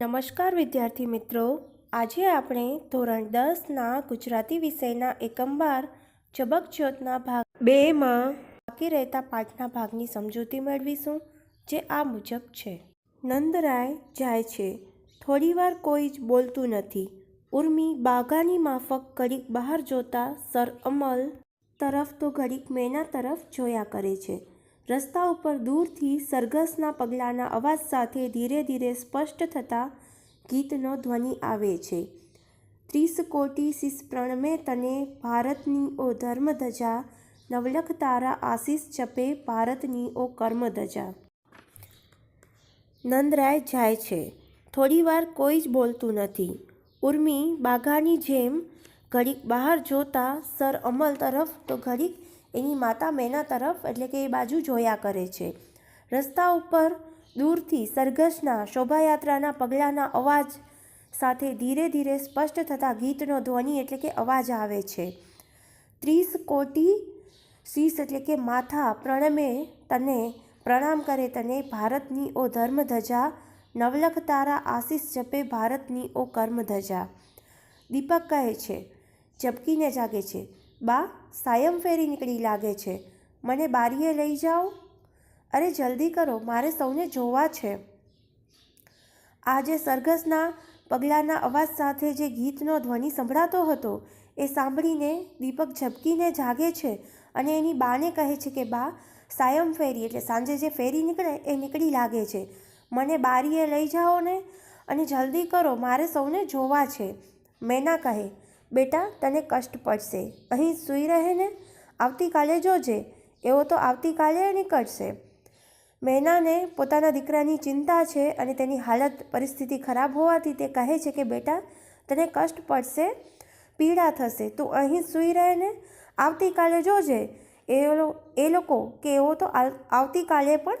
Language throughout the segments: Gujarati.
નમસ્કાર વિદ્યાર્થી મિત્રો. આજે આપણે ધોરણ દસના ગુજરાતી વિષયના એકમ બાર ચબકચોતના ભાગ બેમાં બાકી રહેતા પાઠના ભાગની સમજૂતી મેળવીશું, જે આ મુજબ છે. નંદરાય જાય છે. થોડીવાર કોઈ જ બોલતું નથી. ઉર્મી બાગાની માફક ઘડીક બહાર જોતા સર અમલ તરફ તો ઘડીક મેના તરફ જોયા કરે છે. રસ્તા ઉપર દૂરથી સરઘસના પગલાંના અવાજ સાથે ધીરે ધીરે સ્પષ્ટ થતા ગીતનો ધ્વનિ આવે છે. ત્રીસ કોટી શિષ પ્રણમે તને ભારતની ઓ ધર્મધજા, નવલખ તારા આશીષ ચપે ભારતની ઓ કર્મધજા. નંદરાય જાય છે. થોડીવાર કોઈ જ બોલતું નથી. ઉર્મી બાઘાની જેમ ઘડીક બહાર જોતા સર અમલ તરફ તો ઘડીક એની માતા મેના તરફ એટલે કે એ બાજુ જોયા કરે છે. રસ્તા ઉપર દૂરથી સરઘસના શોભાયાત્રાના પગલાંના અવાજ સાથે ધીરે ધીરે સ્પષ્ટ થતા ગીતનો ધ્વનિ એટલે કે અવાજ આવે છે. ત્રીસ કોટી શીશ એટલે કે માથા પ્રણમે તને પ્રણામ કરે તને ભારતની ઓ ધર્મધજા નવલખ તારા આશીષ જપે ભારતની ઓ કર્મધજા. દીપક કહે છે, ઝબકીને જાગે છે. બા સાયમ ફેરી નીકળી લાગે છે. મને બારીએ લઈ જાઓ. અરે જલ્દી કરો, મારે સૌને જોવા છે. આજે સરઘસના પગલાંના અવાજ સાથે જે ગીતનો ધ્વનિ સંભળાતો હતો, એ સાંભળીને દીપક ઝબકીને જાગે છે અને એની બાને કહે છે કે, બા, સાયમ ફેરી, એટલે સાંજે જે ફેરી નીકળે, એ નીકળી લાગે છે. મને બારીએ લઈ જાઓ ને અને જલ્દી કરો, મારે સૌને જોવા છે. મેના કહે બેટા, તને કષ્ટ પડશે. અહીં સૂઈ રહે ને? આવતીકાલે જોજે. એવો તો આવતીકાલે નીકળશે. મેનાને પોતાના દીકરાની ચિંતા છે અને તેની હાલત, પરિસ્થિતિ ખરાબ હોવાથી તે કહે છે કે, બેટા, તને કષ્ટ પડશે? પીડા થશે. તું અહીં સૂઈ રહે ને? આવતીકાલે જોજે. એ એ લોકો કે એવો તો આવતીકાલે પણ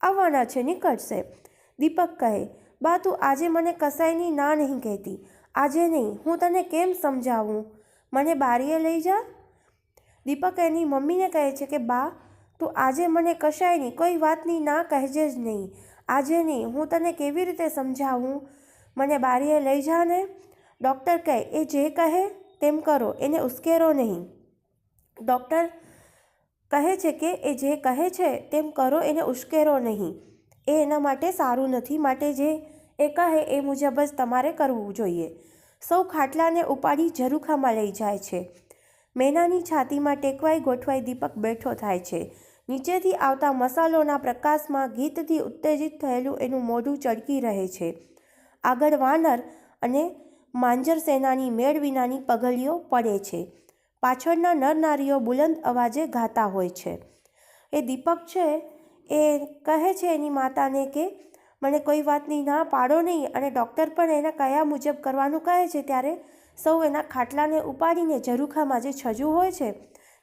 આવવાના છે. નીકળશે. દીપક કહે, બા, તું આજે મને કસાયની ના નહીં કહેતી. આજે નહીં, હું તને કેમ સમજાવું? મને બારીએ લઈ જા. દીપક એની મમ્મીને કહે છે કે, બા, તું આજે મને કશાયની કોઈ વાતની ના કહેજે જ નહીં. આજે નહીં, હું તને કેવી રીતે સમજાવું? મને બારીએ લઈ જા ને. ડૉક્ટર કહે, એ જે કહે તેમ કરો, એને ઉશ્કેરો નહીં. ડૉક્ટર કહે છે કે, એ જે કહે છે તેમ કરો, એને ઉશ્કેરો નહીં. એ એના માટે સારું નથી, માટે જે એ કહે, એ મુજબ જ તમારે કરવું જોઈએ. સૌ ખાટલાને ઉપાડી ઝરૂખામાં લઈ જાય છે. મેનાની છાતીમાં ટેકવાઈ ગોઠવાઈ દીપક બેઠો થાય છે. નીચેથી આવતા મસાલોના પ્રકાશમાં ગીતથી ઉત્તેજિત થયેલું એનું મોઢું ચળકી રહે છે. આગળ વાનર અને માંજર સેનાની મેળ વિનાની પગલીઓ પડે છે. પાછળના નરનારીઓ બુલંદ અવાજે ગાતા હોય છે. એ દીપક છે, એ કહે છે એની માતાને કે મને કોઈ વાતની ના પાડો નહીં અને ડૉક્ટર પણ એના કયા મુજબ કરવાનું કહે છે ત્યારે સૌ એના ખાટલાને ઉપાડીને ઝરૂખામાં જે છજુ હોય છે,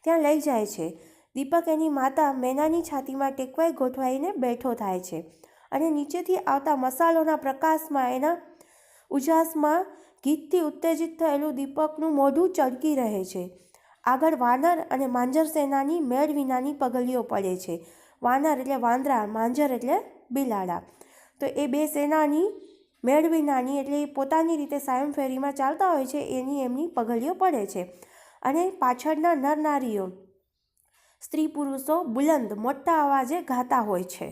ત્યાં લઈ જાય છે. દીપક એની માતા મેનાની છાતીમાં ટેકવાઈ ગોઠવાઈને બેઠો થાય છે અને નીચેથી આવતા મસાલોના પ્રકાશમાં એના ઉજાસમાં ગીતથી ઉત્તેજિત થયેલું દીપકનું મોઢું ચળકી રહે છે. આગળ વાનર અને માંજર સેનાની મેળ વિનાની પગલીઓ પડે છે. વાનર એટલે વાંદરા, માંજર એટલે બિલાડા. તો એ બે સેનાની મેળવી નાની એટલે એ પોતાની રીતે સાયમ ફેરીમાં ચાલતા હોય છે, એની એમની પગલીઓ પડે છે. અને પાછળના નરનારીઓ, સ્ત્રી પુરુષો બુલંદ, મોટા અવાજે ગાતા હોય છે.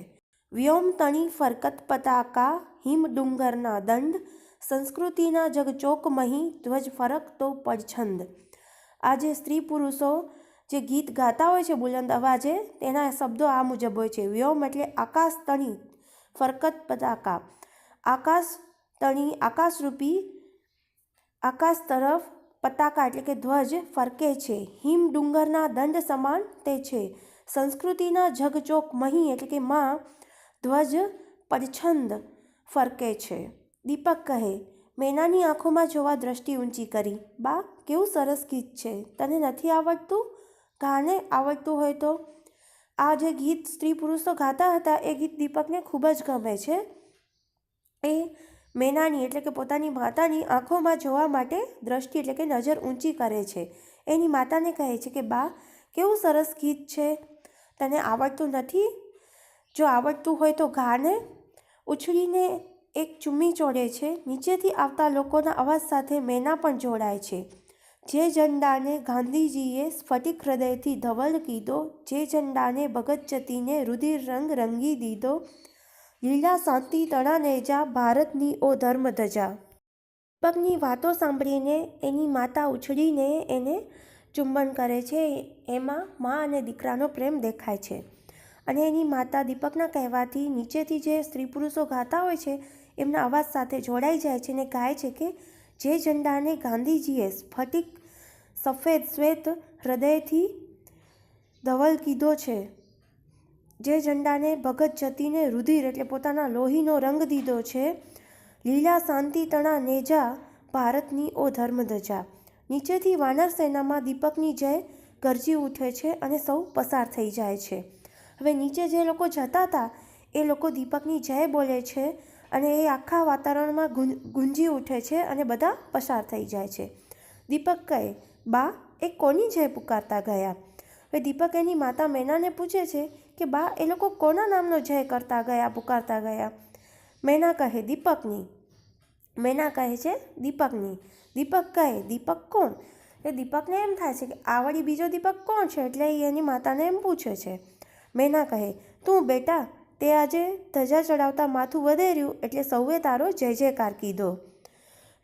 વ્યોમ તણી ફરકત પતાકા, હિમ ડુંગરના દંડ, સંસ્કૃતિના જગચોક મહી, ધ્વજ ફરક તો પડછંદ. આજે સ્ત્રી પુરુષો જે ગીત ગાતા હોય છે બુલંદ અવાજે, તેના શબ્દો આ મુજબ હોય છે. વ્યોમ એટલે આકાશ તણી ફરકત પતાકા આકાશ તણી, આકાશરૂપી, આકાશ તરફ પતાકા એટલે કે ધ્વજ ફરકે છે. હિમ ડુંગરના દંડ સમાન તે છે. સંસ્કૃતિના જગચોક મહી એટલે કે માં ધ્વજ પડછંદ ફરકે છે. દીપક કહે, મેનાની આંખોમાં જોવા દ્રષ્ટિ ઊંચી કરી. બા, કેવું સરસ ગીત છે. તને નથી આવડતું? ગાને આવડતું હોય તો આ જે ગીત સ્ત્રી પુરુષો ગાતા હતા, એ ગીત દીપકને ખૂબ જ ગમે છે. એ મેનાની એટલે કે પોતાની માતાની આંખોમાં જોવા માટે દ્રષ્ટિ એટલે કે નજર ઊંચી કરે છે. એની માતાને કહે છે કે, બા, કેવું સરસ ગીત છે. તને આવડતું નથી? જો આવડતું હોય તો ગાને. ઉછળીને એક ચુમ્મી ચોડે છે. નીચેથી આવતા લોકોના અવાજ સાથે મેના પણ જોડાય છે. જે ઝંડાને ગાંધીજીએ સ્ફટિક હૃદયથી ધવલ કીધો, જે ઝંડાને ભગત જતીને રુધિર રંગ રંગી દીધો, લીલા શાંતિ તણા નેજા, ભારતની ઓ ધર્મ ધજા દીપકની વાતો સાંભળીને એની માતા ઉછળીને એને ચુંબન કરે છે, એમાં મા અને દીકરાનો પ્રેમ દેખાય છે. અને એની માતા દીપકના કહેવાથી નીચેથી જે સ્ત્રી પુરુષો ગાતા હોય છે, એમના અવાજ સાથે જોડાઈ જાય છે અને ગાય છે કે જે ઝંડાને ગાંધીજીએ સ્ફટિક સફેદ શ્વેત હૃદયથી ધવલ કીધો છે. જે ઝંડાને ભગત જતીને રુધિર એટલે પોતાના લોહીનો રંગ દીધો છે. લીલા શાંતિ તણા નેજા ભારતની ઓ ધર્મધજા. નીચેથી વાનર સેનામાં દીપકની જય ગરજી ઉઠે છે અને સૌ પસાર થઈ જાય છે. હવે નીચે જે લોકો જતા હતા, એ લોકો દીપકની જય બોલે છે અને એ આખા વાતાવરણમાં ગુંજી ઉઠે છે અને બધા પસાર થઈ જાય છે. દીપક કહે બા, એ કોની જય પુકારતા ગયા? હવે દીપક એની માતા મેનાને પૂછે છે કે, બા, એ લોકો કોના નામનો જય કરતા ગયા, પુકારતા ગયા? મેના કહે, દીપકની. મેના કહે છે, દીપકની. દીપક કહે, દીપક કોણ? એ દીપકને એમ થાય છે કે આવડી બીજો દીપક કોણ છે? એટલે એ એની માતાને એમ પૂછે છે. મેના કહે, તું બેટા, તે આજે ધજા ચડાવતા માથું વધેર્યું, એટલે સૌએ તારો જય જયકાર કીધો.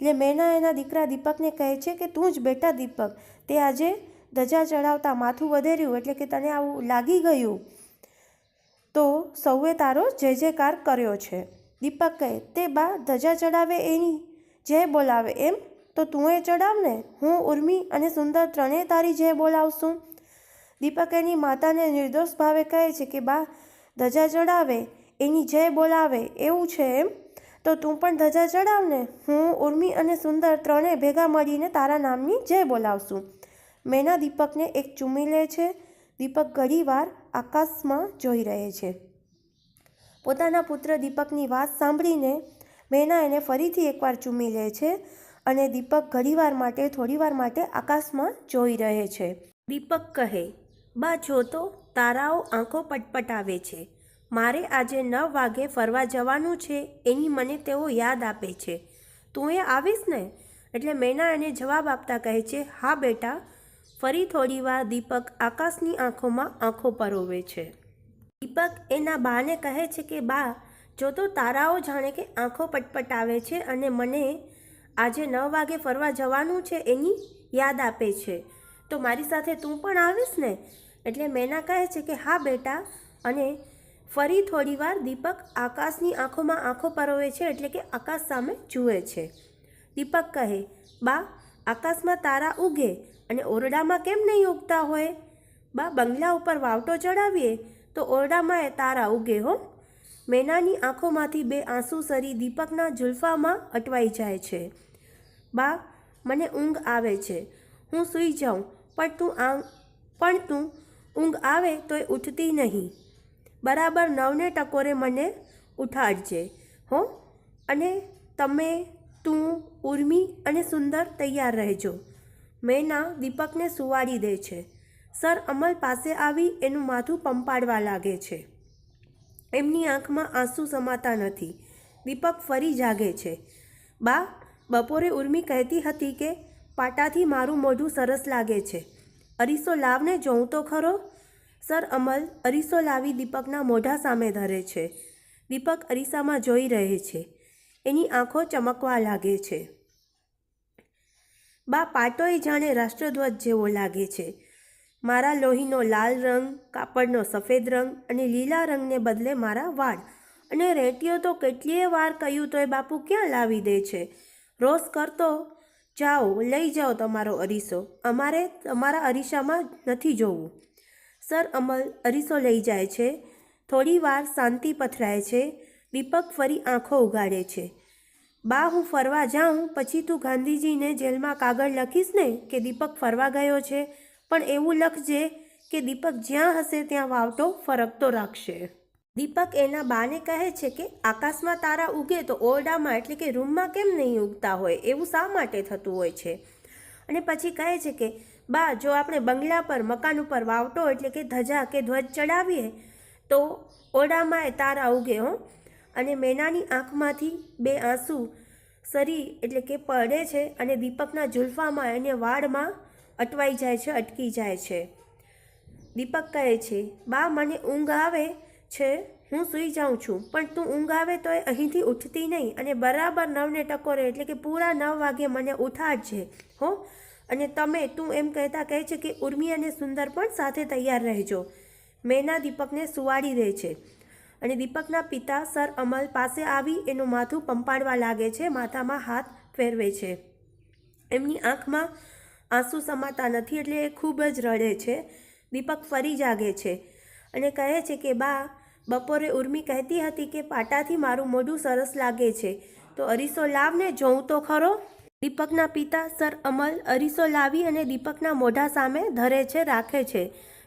એટલે મેના એના દીકરા દીપકને કહે છે કે તું જ બેટા દીપક. તે આજે ધજા ચડાવતા માથું વધેર્યું એટલે કે તને આવું લાગી ગયું. તો સૌએ તારો જય જયકાર કર્યો છે. દીપક કહે, તે બા ધજા ચડાવે એની જય બોલાવે એમ? તો તું એ ચડાવ ને. હું ઉર્મી અને સુંદર ત્રણેય તારી જય બોલાવશું. દીપક એની માતાને નિર્દોષ ભાવે કહે છે કે બા ધજા ચડાવે, એની જય બોલાવે એવું છે એમ? તો તું પણ ધજા ચડાવ ને. હું, ઉર્મી અને સુંદર ત્રણેય ભેગા મળીને તારા નામની જય બોલાવશું. મેના દીપકને એક ચૂમી લે છે. દીપક ઘડીવાર આકાશમાં જોઈ રહે છે. પોતાના પુત્ર દીપકની વાત સાંભળીને મેના એને ફરીથી એકવાર ચૂમી લે છે અને દીપક ઘડીવાર માટે, થોડીવાર માટે આકાશમાં જોઈ રહે છે. દીપક કહે, બા, જો તો તારાઓ આંખો પટપટાવે છે. મારે આજે નવ વાગે ફરવા જવાનું છે એની મને તેઓ યાદ આપે છે. તું એ આવીશ ને? એટલે મેના એને જવાબ આપતા કહે છે, હા બેટા. ફરી થોડીવાર દીપક આકાશની આંખોમાં આંખો પરોવે છે. દીપક એના બાને કહે છે કે, બા, જો તો તારાઓ જાણે કે આંખો પટપટાવે છે અને મને આજે નવ વાગે ફરવા જવાનું છે એની યાદ આપે છે. તો મારી સાથે તું પણ આવીશ ને? એટલે મેના કહે છે કે, હા બેટા. અને ફરી થોડીવાર દીપક આકાશની આંખોમાં આંખો પરોવે છે, એટલે કે આકાશ સામે જુએ છે. દીપક કહે, બા, આકાશમાં તારા ઉગે અને ઓરડામાં કેમ નહીં ઉગતા હોય? બા, બંગલા ઉપર વાવટો ચડાવીએ તો ઓરડામાં એ તારા ઉગે હો. મેનાની આંખોમાંથી બે આંસુ સરી દીપકના જુલ્ફામાં અટવાઈ જાય છે. બા, મને ઊંઘ આવે છે. હું સૂઈ જાઉં, પણ તું આ પણ તું ઊંઘ આવે તોય ઉઠતી નહીં. બરાબર નવને ટકોરે મને ઉઠાડજે, હો. અને તમે તું, ઉર્મી અને સુંદર તૈયાર રહેજો. મેના દીપકને સુવાડી દે છે. સર અમલ પાસે આવી એનું માથું પંપાડવા લાગે છે. એમની આંખમાં આંસુ સમાતા નથી. દીપક ફરી જાગે છે. બા, બપોરે ઉર્મી કહેતી હતી કે પાટાથી મારું મોઢું સરસ લાગે છે. અરીસો લાવને જોઉં તો ખરો? સર અમલ અરીસો લાવી દીપકના મોઢા સામે ધરે છે. દીપક અરીસામાં જોઈ રહે છે. એની આંખો ચમકવા લાગે છે. બા પાટોય જાણે રાષ્ટ્રધ્વજ જેવો લાગે છે. મારા લોહીનો લાલ રંગ, કાપડનો સફેદ રંગ અને લીલા રંગને બદલે મારા વાળ. અને રેટીઓ તો કેટલીય વાર કહ્યું તોય બાપુ ક્યાં લાવી દે છે? રોસ કરતો, જાઓ, લઈ જાઓ તમારો અરીસો. અમારે તમારા અરીસામાં નથી જોવું. સર અમલ અરીસો લઈ જાય છે. થોડી વાર શાંતિ પથરાય છે. દીપક ફરી આંખો ઉગાડે છે. બા, હું ફરવા જાઉં, પછી તું ગાંધીજીને જેલમાં કાગળ લખીશ ને કે દીપક ફરવા ગયો છે? પણ એવું લખજે કે દીપક જ્યાં હશે ત્યાં વાવટો ફરકતો રાખશે. દીપક એના બાને કહે છે કે આકાશમાં તારા ઉગે તો ઓરડામાં એટલે કે રૂમમાં કેમ નહીં ઉગતા હોય? એવું શા માટે થતું હોય છે? અને પછી કહે છે કે બા, જો આપણે બંગલા પર, મકાન ઉપર વાવટો એટલે કે ધજા કે ધ્વજ ચડાવીએ, તો ઓરડામાં એ તારા ઉગે, હો. અને મેનાની આંખમાંથી બે આંસુ સરી એટલે કે પડે છે અને દીપકના જુલ્ફામાં એને વાળમાં અટવાઈ જાય છે, અટકી જાય છે. દીપક કહે છે, બા, મને ઊંઘ આવે છે, હું સૂઈ જાઉં છું, પણ તું ઊંઘ આવે તો એ અહીંથી ઉઠતી નહીં અને બરાબર નવને ટકોરે એટલે કે પૂરા નવ વાગે મને ઉઠાડજે, હો. અને તમે તું એમ કહેતા કહે છે કે ઉર્મી અને સુંદર પણ સાથે તૈયાર રહેજો. મેના દીપકને સુવાડી દે છે. અને દીપકના પિતા સર અમલ પાસે આવી એનું માથું પંપાડવા લાગે છે, માથામાં હાથ ફેરવે છે. એમની આંખમાં આંસુ સમાતા નથી એટલે એ ખૂબ જ રડે છે. દીપક ફરી જાગે છે અને કહે છે કે, બા, બપોરે ઉર્મી કહેતી હતી કે પાટાથી મારું મોઢું સરસ લાગે છે. તો અરીસો લાવને, જોઉં તો ખરો? દીપકના પિતા સર અમલ અરીસો લાવી અને દીપકના મોઢા સામે ધરે છે, રાખે છે.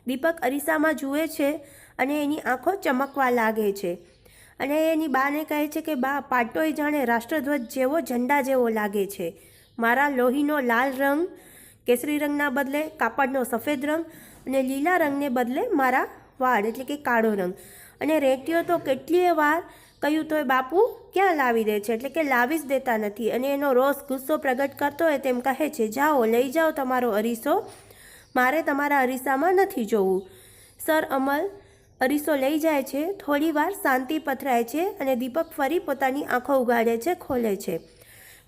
દીપક અરીસામાં જુએ છે અને એની આંખો ચમકવા લાગે છે. અને એની બાને કહે છે કે, બા, પાટોય જાણે રાષ્ટ્રધ્વજ જેવો, ઝંડા જેવો લાગે છે. મારા લોહીનો લાલ રંગ કેસરી રંગના બદલે કાપડનો સફેદ રંગ અને લીલા રંગને બદલે મારા વાળ, એટલે કે કાળો રંગ. અને રેટીઓ તો કેટલીય વાર કહ્યું, તોય બાપુ ક્યાં લાવી દે છે? એટલે કે લાવી જ દેતા નથી. અને એનો રોષ ગુસ્સો પ્રગટ કરતો હોય તેમ કહે છે, જાઓ, લઈ જાઓ તમારો અરીસો. મારે તમારા અરીસામાં નથી જોવું. સર અમલ, અરીસો લઈ જાય છે, થોડી વાર શાંતિ પથરાય છે અને દીપક ફરી પોતાની આંખો ઉગાડે છે, ખોલે છે.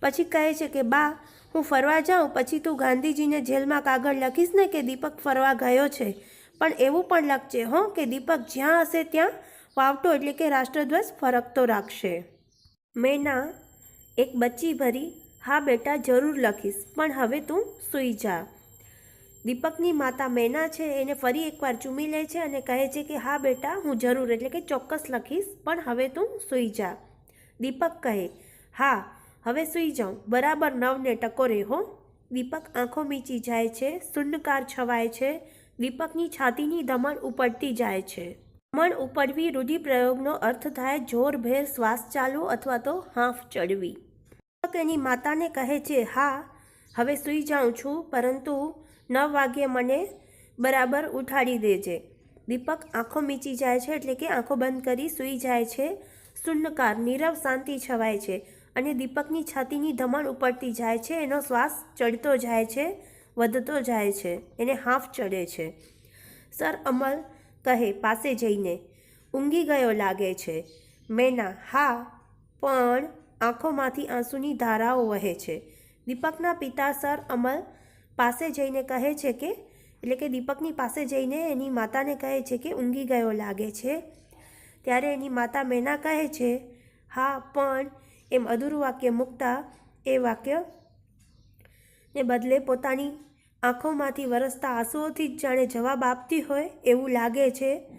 પછી કહે છે કે, બા, હું ફરવા જાઉં, પછી તું ગાંધીજીને જેલમાં કાગળ લખીશ ને કે દીપક ફરવા ગયો છે. પણ એવું પણ લખજે, હો, કે દીપક જ્યાં હશે ત્યાં વાવટો એટલે કે રાષ્ટ્રધ્વજ ફરકતો રાખશે. મેના, એક બચ્ચી ભરી હા બેટા, જરૂર લખીશ, પણ હવે તું સૂઈ જા. દીપકની માતા મેના છે, એને ફરી એકવાર ચૂમી લે છે અને કહે છે કે, હા બેટા, હું જરૂર, એટલે કે ચોક્કસ લખીશ, પણ હવે તું સૂઈ જા. દીપક કહે, હા, હવે સૂઈ જાઉં. બરાબર નવને ટકોરે, હો. દીપક આંખો મીચી જાય છે, શૂન્યકાર છવાય છે, દીપકની છાતીની ધમણ ઉપડતી જાય છે. ધમણ ઉપડવી રૂઢિપ્રયોગનો અર્થ થાય જોરભેર શ્વાસ ચાલુ અથવા તો હાંફ ચડવી. દીપક એની માતાને કહે છે, હા, હવે સૂઈ જાઉં છું, પરંતુ નવ વાગ્યે મને બરાબર ઉઠાડી દેજે. દીપક આંખો મીચી જાય છે એટલે કે આંખો બંધ કરી સૂઈ જાય છે. શૂન્યકાર, નીરવ શાંતિ છવાય છે અને દીપકની છાતીની ધમણ ઉપડતી જાય છે. એનો શ્વાસ ચડતો જાય છે, વધતો જાય છે, એને હાફ ચડે છે. સર, અમલ કહે, પાસે જઈને. ઊંઘી ગયો લાગે છે. મેના, હા, પણ આંખોમાંથી આંસુની ધારાઓ વહે છે. દીપકના પિતા સર અમલ પાસે જઈને કહે છે કે, એટલે કે દીપકની પાસે જઈને એની માતાને કહે છે કે, ઊંઘી ગયો લાગે છે. ત્યારે એની માતા મેના કહે છે, હા, પણ એમ અધૂરું વાક્ય મૂકતા એ વાક્ય ને બદલે પોતાની આંખોમાંથી વરસતા આંસુઓથી જ જાણે જવાબ આપતી હોય એવું લાગે છે.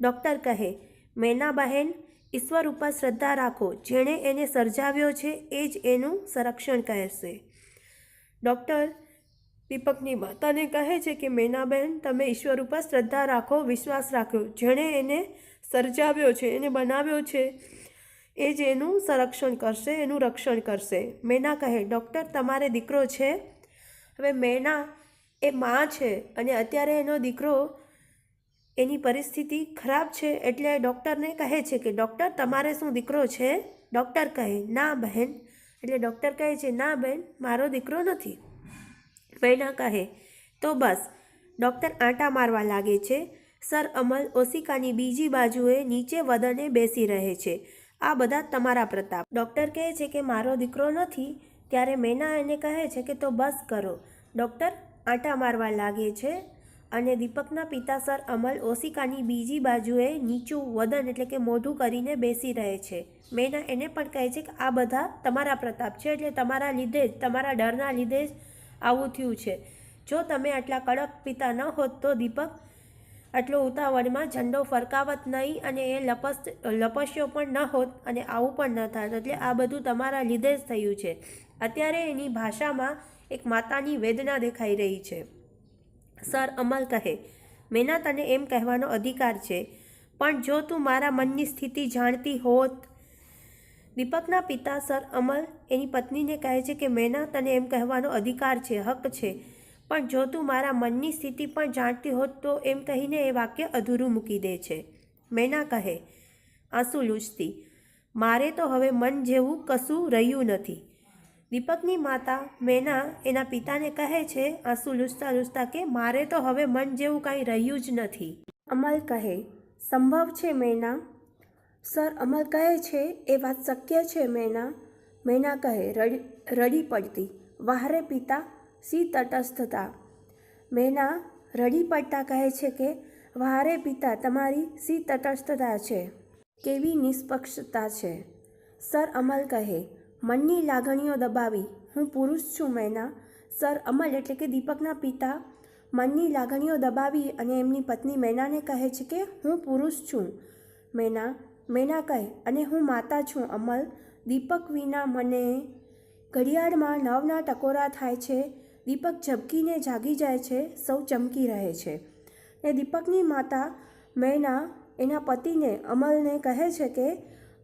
ડૉક્ટર કહે મેના બહેન ઈશ્વર ઉપર શ્રદ્ધા રાખો. જેણે એને સર્જાવ્યો છે, એ જ એનું સંરક્ષણ કરશે ડૉક્ટર દીપકની માતાને કહે છે કે, મેનાબહેન, તમે ઈશ્વર ઉપર શ્રદ્ધા રાખો, વિશ્વાસ રાખો. જેણે એને સર્જાવ્યો છે, એને બનાવ્યો છે, એ જ એનું સંરક્ષણ કરશે, એનું રક્ષણ કરશે. મેના કહે, ડૉક્ટર, તમારે દીકરો છે? હવે મેના એ માં છે અને અત્યારે એનો દીકરો એની પરિસ્થિતિ ખરાબ છે એટલે ડૉક્ટરને કહે છે કે, ડૉક્ટર, તમારે શું દીકરો છે? ડૉક્ટર કહે, ના બહેન. એટલે ડૉક્ટર કહે છે, ના બહેન, મારો દીકરો નથી. મેના કહે, તો બસ, ડૉક્ટર આંટા મારવા લાગે છે. સર, અમલ ઓશિકાની બીજી બાજુએ નીચે વદને બેસી રહે છે. આ બધા તમારા પ્રતાપ. ડૉક્ટર કહે છે કે, મારો દીકરો નથી. ત્યારે મેના એને કહે છે કે, તો બસ કરો. ડૉક્ટર આંટા મારવા લાગે છે અને દીપકના પિતા સર અમલ ઓશિકાની બીજી બાજુએ નીચું વદન એટલે કે મોઢું કરીને બેસી રહે છે. મેના એને પણ કહે છે કે આ બધા તમારા પ્રતાપ છે એટલે તમારા લીધે જ, તમારા ડરના લીધે જ આવું થયું છે. જો તમે આટલા કડક પિતા ન હોત તો દીપક આટલો ઉતાવળમાં ઝંડો ફરકાવત નહીં અને એ લપસ, લપસ્યો પણ ન હોત અને આવું પણ ન થાત. એટલે આ બધું તમારા લીધે જ થયું છે. અત્યારે એની ભાષામાં એક માતાની વેદના દેખાઈ રહી છે. સર, અમલ કહે, મેના તને એમ કહેવાનો અધિકાર છે, પણ જો તું મારા મનની સ્થિતિ જાણતી હોત. દીપકના પિતા સર અમલ એની પત્નીને કહે છે કે, મેના તને એમ કહેવાનો અધિકાર છે, હક છે, પણ જો તું મારા મનની સ્થિતિ પણ જાણતી હોત તો એમ કહીને એ વાક્ય અધૂરું મૂકી દે છે. મેના કહે, આંસુ લૂછતી મારે તો હવે મન જેવું કશું રહ્યું નથી. દીપકની માતા મેના એના પિતાને કહે છે, આંસુ લૂસતા લૂસતા કે મારે તો હવે મન જેવું કાંઈ રહ્યું જ નથી. અમલ કહે, સંભવ છે મેના? સર, અમલ કહે છે, એ વાત શક્ય છે મેના. મેના કહે, રડી રડી પડતી. વાહરે પિતા, સી તટસ્થતા. મેના રડી પડતા કહે છે કે, વાહરે પિતા, તમારી સી તટસ્થતા છે. કેવી નિષ્પક્ષતા છે. સર, અમલ કહે મનની લાગણીઓ દબાવી. હું પુરુષ છું, મેના. સર, અમલ એટલે કે દીપકના પિતા. મનની લાગણીઓ દબાવી અને એમની પત્ની મેનાને કહે છે કે, હું પુરુષ છું. મેના મેના કહે, અને હું માતા છું, અમલ. દીપક વિના મને ઘડિયાળમાં નવના ટકોરા થાય છે. દીપક ઝબકીને જાગી જાય છે, સૌ ચમકી રહે છે. ને દીપકની માતા મેના એના પતિને અમલને કહે છે કે,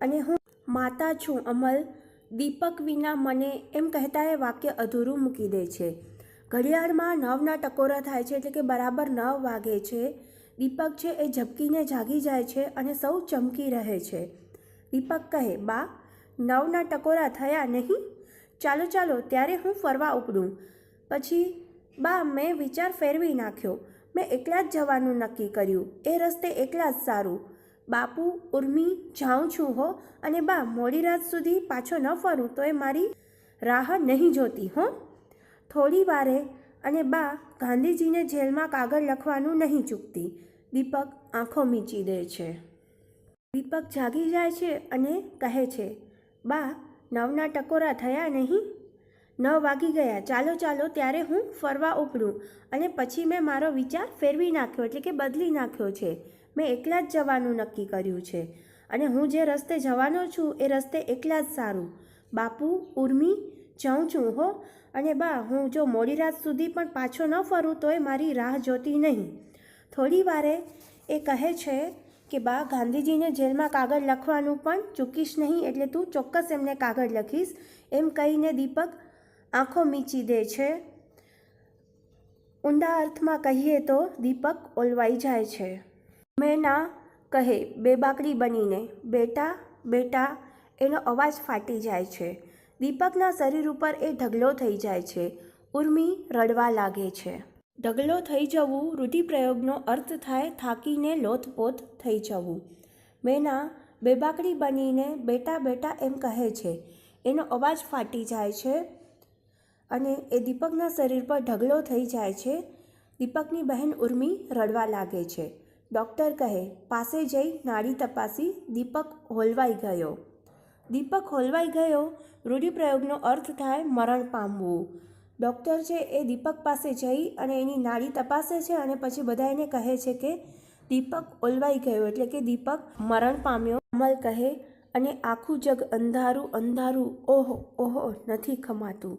અને હું માતા છું, અમલ. દીપક વિના મને એમ કહેતા એ વાક્ય અધૂરું મૂકી દે છે. ઘડિયાળમાં નવના ટકોરા થાય છે એટલે કે બરાબર નવ વાગે છે. દીપક છે એ ઝબકીને જાગી જાય છે અને સૌ ચમકી રહે છે. દીપક કહે, બા, નવના ટકોરા થયા નહીં? ચાલો ચાલો, ત્યારે હું ફરવા ઉપડું. પછી, બા, મેં વિચાર ફેરવી નાખ્યો. મેં એકલા જ જવાનું નક્કી કર્યું. એ રસ્તે એકલા જ સારું. બાપુ, ઉર્મી, જાઉં છું હો અને બા, મોડી રાત સુધી પાછો ન ફરું તો એ મારી રાહ નહીં જોતી, હો. થોડી વારે અને બા ગાંધીજીને જેલમાં કાગળ લખવાનું નહીં ચૂકતી. દીપક આંખો મીચી દે છે. દીપક જાગી જાય છે અને કહે છે, બા, નવના ટકોરા થયા નહીં? નવ વાગી ગયા. ચાલો ચાલો, ત્યારે હું ફરવા ઉપડું. અને પછી મેં મારો વિચાર ફેરવી નાખ્યો, એટલે કે બદલી નાખ્યો છે. મેં એકલા જ જવાનું નક્કી કર્યું છે. અને હું જે રસ્તે જવાનો છું એ રસ્તે એકલા જ સારું. બાપુ, ઉર્મી, જાઉં છું હો. અને બા, હું જો મોડી રાત સુધી પણ પાછો ન ફરું તોય મારી રાહ જોતી નહીં. થોડી વારે એ કહે છે કે, બા, ગાંધીજીને જેલમાં કાગળ લખવાનું પણ ચૂકીશ નહીં એટલે તું ચોક્કસ એમને કાગળ લખીશ. એમ કહીને દીપક આંખો મીચી દે છે. ઊંડા અર્થમાં કહીએ તો દીપક ઓલવાઈ જાય છે. મેના કહે બેબાકડી બનીને, બેટા બેટા, એનો અવાજ ફાટી જાય છે. દીપકના શરીર ઉપર એ ઢગલો થઈ જાય છે. ઉર્મી રડવા લાગે છે. ઢગલો થઈ જવું રૂઢિપ્રયોગનો અર્થ થાય થાકીને લોથપોથ થઈ જવું. મેના બેબાકડી બનીને, બેટા બેટા, એમ કહે છે. એનો અવાજ ફાટી જાય છે અને એ દીપકના શરીર પર ઢગલો થઈ જાય છે. દીપકની બહેન ઉર્મી રડવા લાગે છે. ડૉક્ટર કહે, પાસે જઈ નાડી તપાસી દીપક હોલવાઈ ગયો. દીપક હોલવાઈ ગયો, રૂઢિપ્રયોગનો અર્થ થાય મરણ પામવું. ડૉક્ટર છે, એ દીપક પાસે જઈ અને એની નાડી તપાસે છે અને પછી બધા એને કહે છે કે, દીપક ઓલવાઈ ગયો. એટલે કે દીપક મરણ પામ્યો. અમલ કહે, અને આખું જગ અંધારું અંધારું, ઓહો ઓહો, નથી ખમાતું.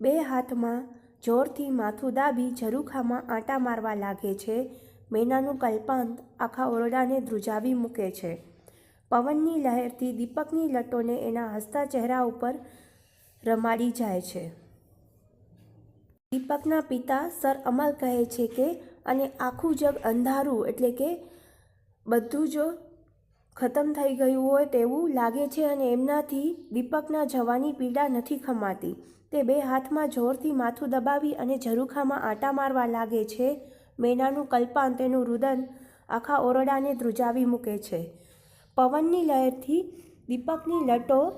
બે હાથમાં જોરથી માથું દાબી ઝરૂખામાં આંટા મારવા લાગે છે. મેનાનું કલ્પાંત આખા ઓરડાને ધ્રુજાવી મૂકે છે. પવનની લહેરથી દીપકની લટોને એના હસતા ચહેરા ઉપર રમાડી જાય છે. દીપકના પિતા સર અમલ કહે છે કે, અને આખું જગ અંધારું એટલે કે બધું જો ખતમ થઈ ગયું હોય તેવું લાગે છે અને એમનાથી દીપકના જવાની પીડા નથી ખમાતી. તે બે હાથમાં જોરથી માથું દબાવી અને ઝરૂખામાં આંટા મારવા લાગે છે. મેનાનું કલ્પાન તેનું રુદન આખા ઓરડાને ધ્રુજાવી મૂકે છે. પવનની લહેરથી દીપકની લટો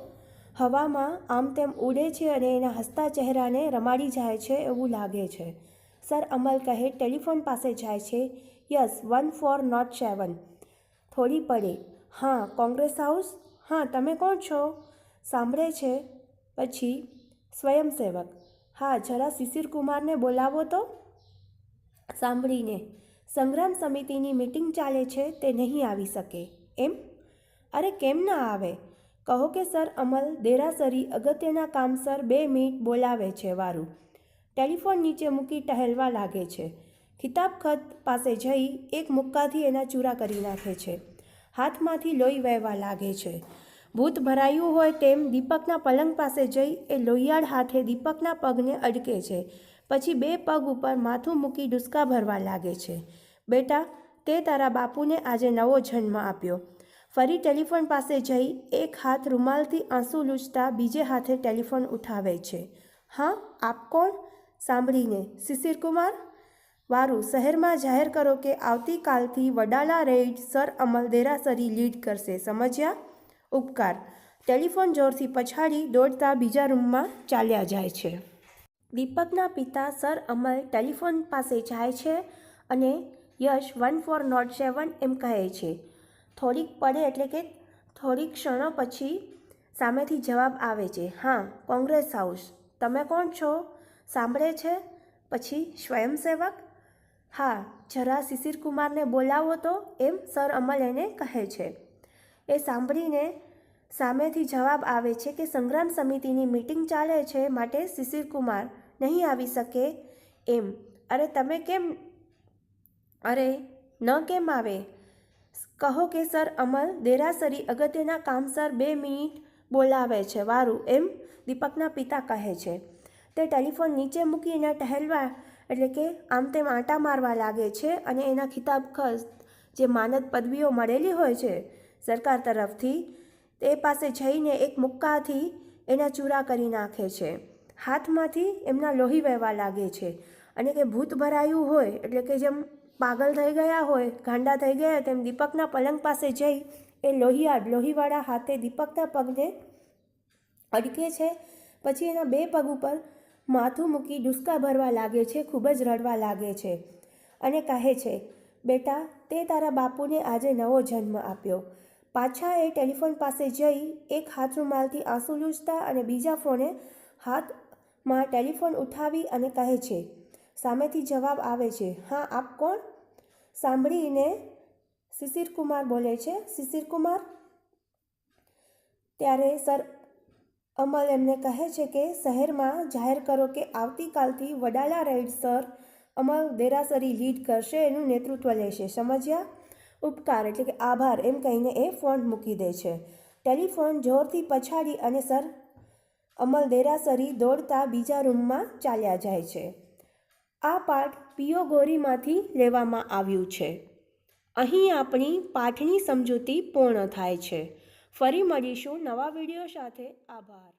હવામાં આમ તેમ ઉડે છે અને એના હસતા ચહેરાને રમાડી જાય છે એવું લાગે છે. સર અમલ કહે, ટેલિફોન પાસે જાય છે. Yes, one four nought seven. થોડી પડે. હા, કોંગ્રેસ હાઉસ? હા, તમે કોણ છો? સાંભળે છે. પછી સ્વયંસેવક, હા, જરા શિશિર કુમારને બોલાવો તો. સાંભળીને સંગ્રામ સમિતિની મિટિંગ ચાલે છે તે નહીં આવી શકે. એમ? અરે કેમ ના આવે? કહો કે સર અમલ દેરાસરી અગત્યના કામસર બે મિનિટ બોલાવે છે વારું. ટેલિફોન નીચે મૂકી ટહેલવા લાગે છે. ખિતાબ ખત પાસે જઈ એક મુક્કાથી એના ચૂરા કરી નાખે છે. હાથમાંથી લોહી વહેવા લાગે છે. ભૂત ભરાયું હોય તેમ દીપકના પલંગ પાસે જઈ એ લોહિયાળ હાથે દીપકના પગને અડકે છે. પછી બે પગ ઉપર માથું મૂકી ડુસકા ભરવા લાગે છે. બેટા, તે તારા બાપુને આજે નવો જન્મ આપ્યો. ફરી ટેલિફોન પાસે જઈ એક હાથ રૂમાલથી આંસુ લૂછતા બીજે હાથે ટેલિફોન ઉઠાવે છે. હા, આપ કોણ? સાંભળીને શિશિરકુમાર વારું, શહેરમાં જાહેર કરો કે આવતીકાલથી વડાલા રેઇડ સર અમલ દેરાસરી લીડ કરશે, સમજ્યા? ઉપકાર. ટેલિફોન જોરથી પછાડી દોડતા બીજા રૂમમાં ચાલ્યા જાય છે. દીપકના પિતા સર અમલ ટેલિફોન પાસે જાય છે અને yes one four nought seven એમ કહે છે. થોડીક પડે એટલે કે થોડીક ક્ષણો પછી સામેથી જવાબ આવે છે, હા, કોંગ્રેસ હાઉસ, તમે કોણ છો? સાંભળે છે? પછી સ્વયંસેવક? હા, જરા શિશિર કુમારને બોલાવો તો, એમ સર અમલ એને કહે છે. એ સાંભળીને સામેથી જવાબ આવે છે કે સંગ્રામ સમિતિની મીટિંગ ચાલે છે માટે શિશિરકુમાર નહીં આવી શકે એમ. અરે તમે કેમ, અરે ન કેમ આવે? કહો કે સર, અમલ દેરાસરી અગત્યના કામસર બે મિનિટ બોલાવે છે વારું એમ દીપકના પિતા કહે છે. તે ટેલિફોન નીચે મૂકીને ટહેલવા એટલે કે આમ તેમ આંટા મારવા લાગે છે અને એના ખિતાબ ખસ જે માનદ પદવીઓ મળેલી હોય છે સરકાર તરફથી તે પાસે જઈને એક મુક્કાથી એના ચૂરા કરી નાખે છે. હાથમાંથી એમના લોહી વહેવા લાગે છે અને કે ભૂત ભરાયું હોય, એટલે કે જેમ પાગલ થઈ ગયા હોય, ગાંડા થઈ ગયા, તેમ દીપકના પલંગ પાસે જઈ એ લોહિયાડ લોહીવાળા હાથે દીપકના પગને અડકે છે. પછી એના બે પગ ઉપર માથું મૂકી ડુસકા ભરવા લાગે છે, ખૂબ જ રડવા લાગે છે અને કહે છે, બેટા, તે તારા બાપુને આજે નવો જન્મ આપ્યો. પાછા એ ટેલિફોન પાસે જઈ એક હાથ રૂમાલથી આંસુ લૂછતા અને બીજા ફોને હાથમાં ટેલિફોન ઉઠાવી અને કહે છે, સામેથી જવાબ આવે છે. હા, આપ કોણ? સાંભળીને શિશિર કુમાર બોલે છે શિશિર કુમાર ત્યારે સર અમલ એમને કહે છે કે, શહેરમાં જાહેર કરો કે આવતીકાલથી વડાલા રાઈડ સર અમલ દેરાસરી લીડ કરશે, એનું નેતૃત્વ લેશે. સમજ્યા? ઉપકાર એટલે કે આભાર એમ કહીને એ ફોન મૂકી દે છે. ટેલિફોન જોરથી પછાડી અને સર અમલ દેરાસરી દોડતા બીજા રૂમમાં ચાલ્યા જાય છે. આ પાઠ પિયો ગોરીમાંથી લેવામાં આવ્યું છે. અહીં આપણી પાઠની સમજૂતી પૂર્ણ થાય છે. ફરી મળીશું નવા વીડિયો સાથે. આભાર.